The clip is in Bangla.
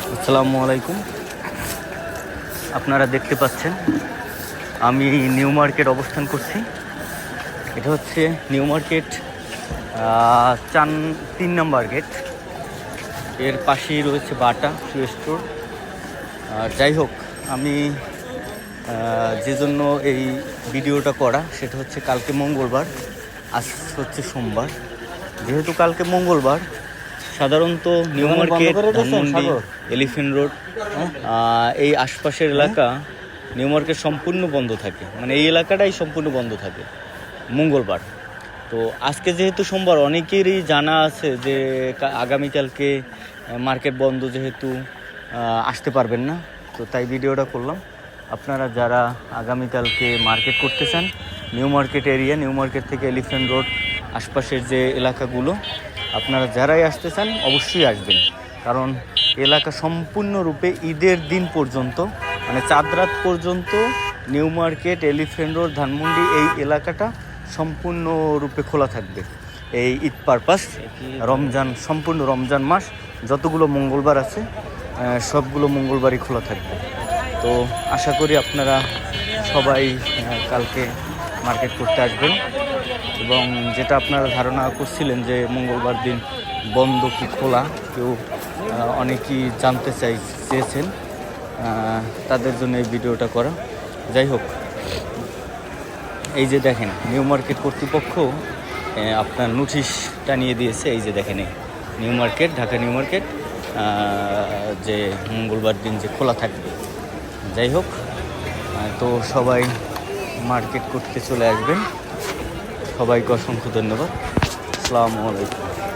আসসালামু আলাইকুম। আপনারা দেখতে পাচ্ছেন, আমি নিউ মার্কেট অবস্থান করছি। এটা হচ্ছে নিউ মার্কেট চান, তিন নম্বর গেট। এর পাশেই রয়েছে বাটা শু স্টোর আর যাই হোক, আমি যে জন্য এই ভিডিওটা করা, সেটা হচ্ছে কালকে মঙ্গলবার, আজ হচ্ছে সোমবার। যেহেতু কালকে মঙ্গলবার সাধারণত New Market Dhanmondi Elephant Road এই আশপাশের এলাকা নিউ মার্কেট সম্পূর্ণ বন্ধ থাকে। মানে এই এলাকাটাই সম্পূর্ণ বন্ধ থাকে মঙ্গলবার। তো আজকে যেহেতু সোমবার অনেকেরই জানা আছে যে আগামীকালকে মার্কেট বন্ধ যেহেতু আসতে পারবেন না। তো তাই ভিডিওটা করলাম। আপনারা যারা আগামীকালকে মার্কেট করতে চান New Market area New Market থেকে এলিফ্যান্ট রোড আশপাশের যে এলাকাগুলো আপনারা যারাই আসতে চান, অবশ্যই আসবেন। কারণ এলাকা সম্পূর্ণরূপে ঈদের দিন পর্যন্ত মানে চাঁদ রাত পর্যন্ত, New Market Elephant Road, Dhanmondi, এই এলাকাটা সম্পূর্ণরূপে খোলা থাকবে। এই ঈদ পারপাস, রমজান, সম্পূর্ণ রমজান মাস, যতগুলো মঙ্গলবার আছে সবগুলো মঙ্গলবারই খোলা থাকবে। তো আশা করি আপনারা সবাই কালকে মার্কেট করতে আসবেন। এবং যেটা আপনারা ধারণা করছিলেন যে মঙ্গলবার দিন বন্ধ কি খোলা, কেউ অনেকেই জানতে চাই, চেয়েছেন। তাদের জন্য এই ভিডিওটা করা। যাই হোক, এই যে দেখেন, নিউ মার্কেট কর্তৃপক্ষ আপনার নোটিশটা নিয়ে দিয়েছে। এই যে দেখেন New Market, Dhaka New Market যে মঙ্গলবার দিন যে খোলা থাকবে। যাই হোক তো সবাই মার্কেট করতে চলে আসবেন। সবাইকে অসংখ্য ধন্যবাদ। আসসালামু আলাইকুম।